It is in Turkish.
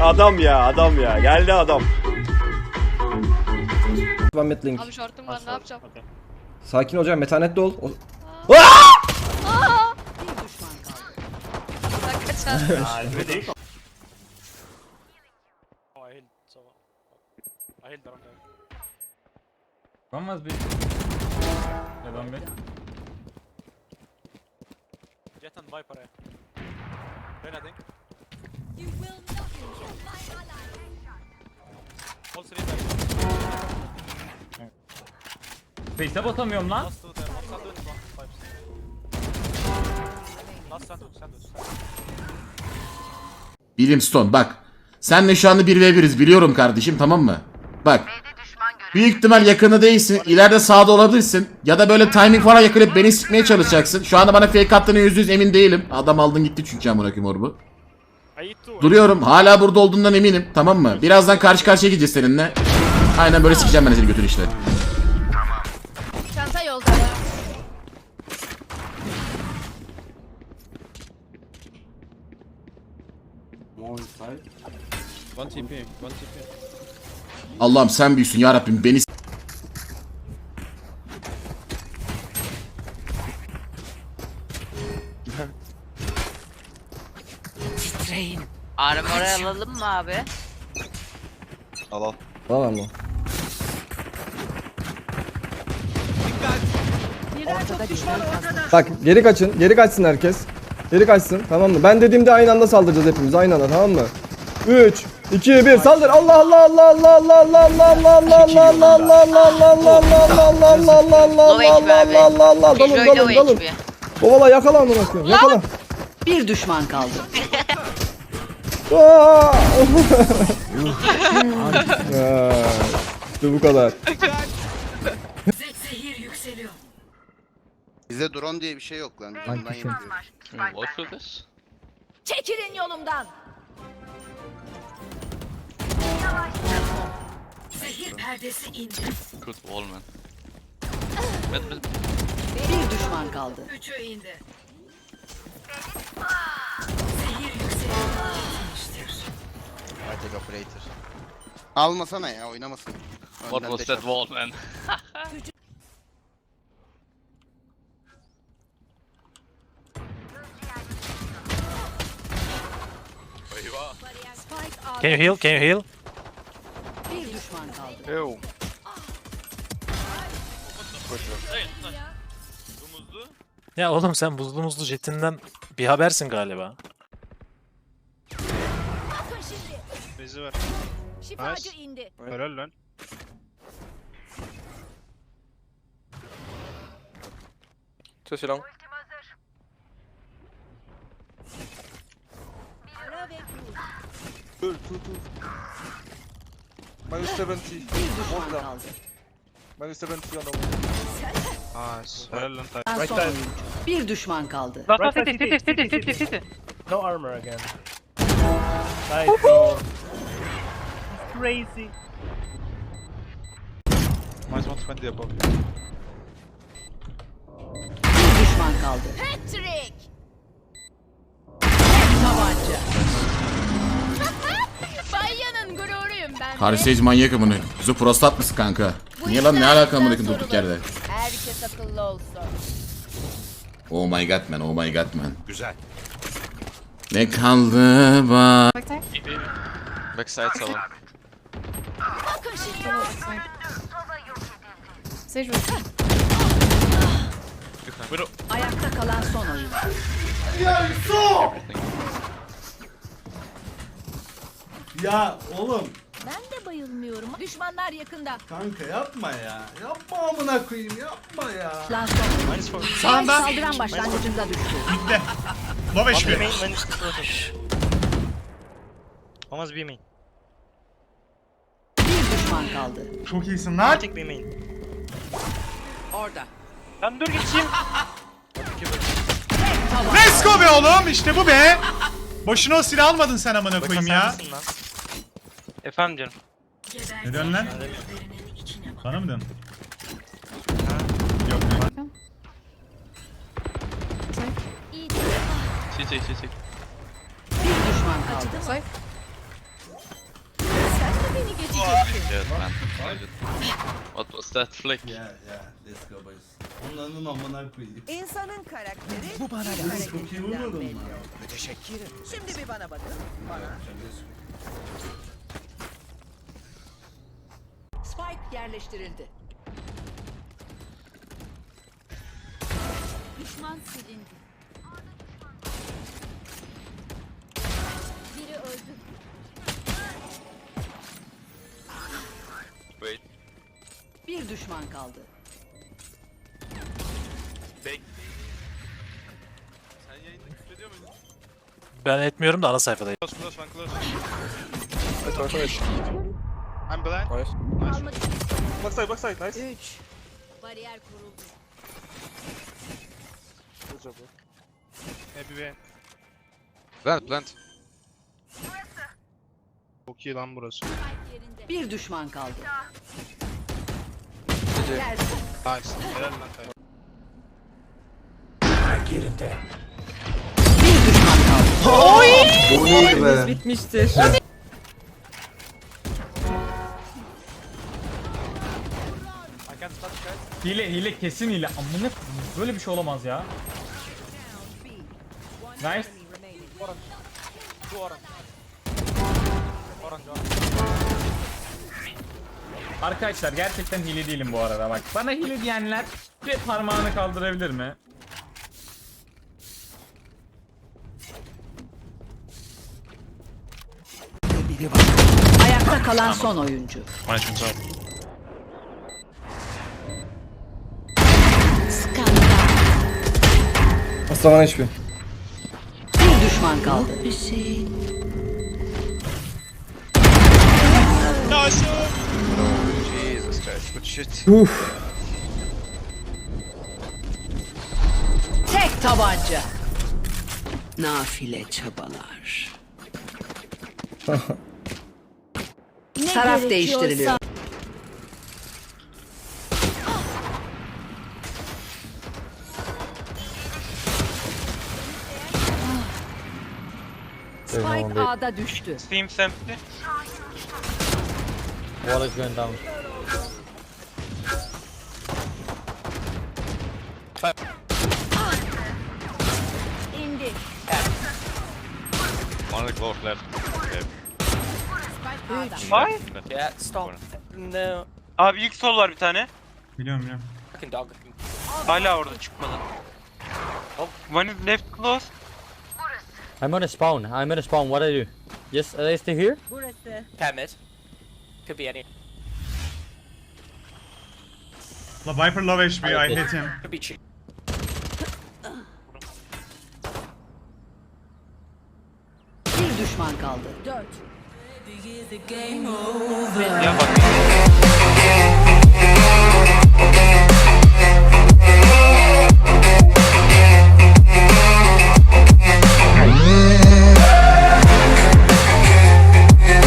Adam ya adam ya. Geldi adam. One mid link. Abi şortum var ne yapacağım? Sakin olacağım. Metanetli ol. O- kaçar. I healed around there. One was big. Yeah, one big. Jet and Viper. Rain, I think. All. Face'e basamıyorum lan. Last two there. One sandwich, one pipes. Last sandwich, sandwich. Bilimstone bak. Senle şu anda 1v1'iz biliyorum kardeşim tamam mı? Bak. Büyük ihtimal yakını değilsin. İleride sağda olabilirsin. Ya da böyle timing falan yakalayıp beni sikmeye çalışacaksın. Şu anda bana fake attığını yüzde yüz emin değilim. Adam aldın gitti çünkü amına koyayım orbu. Duruyorum. Hala burada olduğundan eminim. Tamam mı? Birazdan karşı karşıya gideceğiz seninle. Aynen böyle sikeceğim ben seni götür işte. Çanta yolda. Allah'ım sen büyüsün ya Rabbim beni Armor'ı alalım mı abi? Tamam mı? Bak geri kaçın. Geri kaçsın herkes. Geri kaçsın. Tamam mı? Ben dediğimde aynı anda saldıracağız hepimiz. Aynı anda tamam mı? 3 2 1 saldır. Allah Allah Allah Allah Allah Allah Allah Allah Allah Allah Allah Allah Allah Allah Allah Allah Allah Allah. Allah Allah Allah dalın dalın dalın. Kovala yakala amına koyayım. Yakala. Bir düşman kaldı. İşte bu kadar. Bizde drone diye bir şey yok lan. Ondan yapıyoruz. What for this? Çekilin yolumdan. Zehir perdesi indi. Good wall man. Mid, mid. Bir düşman kaldı. I take operator. Almasana ya oynamasın. What Önden was that wall man? Can you heal? Can you heal? Bir düşman kaldı. Ya oğlum sen buzlu muzlu jetinden bir habersin galiba. Bezi ver. Şifacı nice. indi. Helal lan. Sesi lan. Öl tut tut. Minus 70. Orada. Minus 70 adam. Nice. Helal lan. Right time. Bir düşman kaldı. Last right side, city, city, city, city, city. No armor again. Bro. Crazy. Minus 120 above. Bir düşman kaldı. Patrick. Tabanca. Bayanın gururuyum ben. Karşılayıcı manyak amına. Kuzu prostat mısın kanka? Bu Niye lan ne işler alaka amına bizden koyayım durduk sorulur. yerde? Herkes akıllı olsun. Oh my god man, oh my god man. Güzel. Ne kaldı bak. Backside salon. Bakın şimdi. Ayakta kalan son oyuncu. Ya oğlum Ben de bayılmıyorum. Düşmanlar yakında. kanka yapma ya. Yapma amına koyayım yapma ya. Lan son. Sağında. Saldıran başlangıcında düştü. Low HP. Olmaz bir main. Bir düşman kaldı. Çok iyisin lan. Tek bir main. Orada. Lan dur geçeyim. Let's go be oğlum işte bu be. Boşuna o silah almadın sen amına koyayım ya. Lan. Efendim canım. Ne diyorsun lan? Bana mı diyorsun? Yok. Çek çek çek çek. Bir düşman kaldı. Acıdı mı? Sen de beni geçeceksin. Evet ben. What was that flick? Ya ya let's go boys. Onların amına koyayım. İnsanın karakteri Bu bana ilk Siz çok iyi hareketinden vurmadın belli. mı? Müteşekkirim. Şimdi bir bana bakın. Bana. Spike yerleştirildi. Düşman silindi. Biri öldü. Wait. Bir düşman kaldı. Bek. Sen yayında küfür ediyor muydun? Ben etmiyorum da ana sayfadayım. Close, close, one close. I'm blind. Almak Backside backside nice. 3. Bariyer kuruldu. Happy be. Plant, plant. Çok iyi lan burası. Bir düşman kaldı. Nice. Helal lan kay. Bir düşman kaldı. Bu neydi be? Hile hile kesin hile. Amına koyayım, böyle bir şey olamaz ya. Nice. Arkadaşlar gerçekten hile değilim bu arada bak. Bana hile diyenler bir parmağını kaldırabilir mi? Ayakta kalan son oyuncu. Aslan hiçbir. Bir düşman kaldı. Jesus Christ, good shit. Uf. Tek tabanca. Nafile çabalar. Taraf değiştiriliyor. Spike A'da düştü. Steam empty. İndi. One close left. Okay. A'da. Yeah, stop. No. Abi ilk sol var bir tane. Biliyorum biliyorum. Hala orada çıkmadı. One is left close. I'm on a spawn. I'm on a spawn. What do I do? Yes, are they still here? Burası. La Viper low HP I hit him. Bir düşman kaldı. Dört. Ya bak.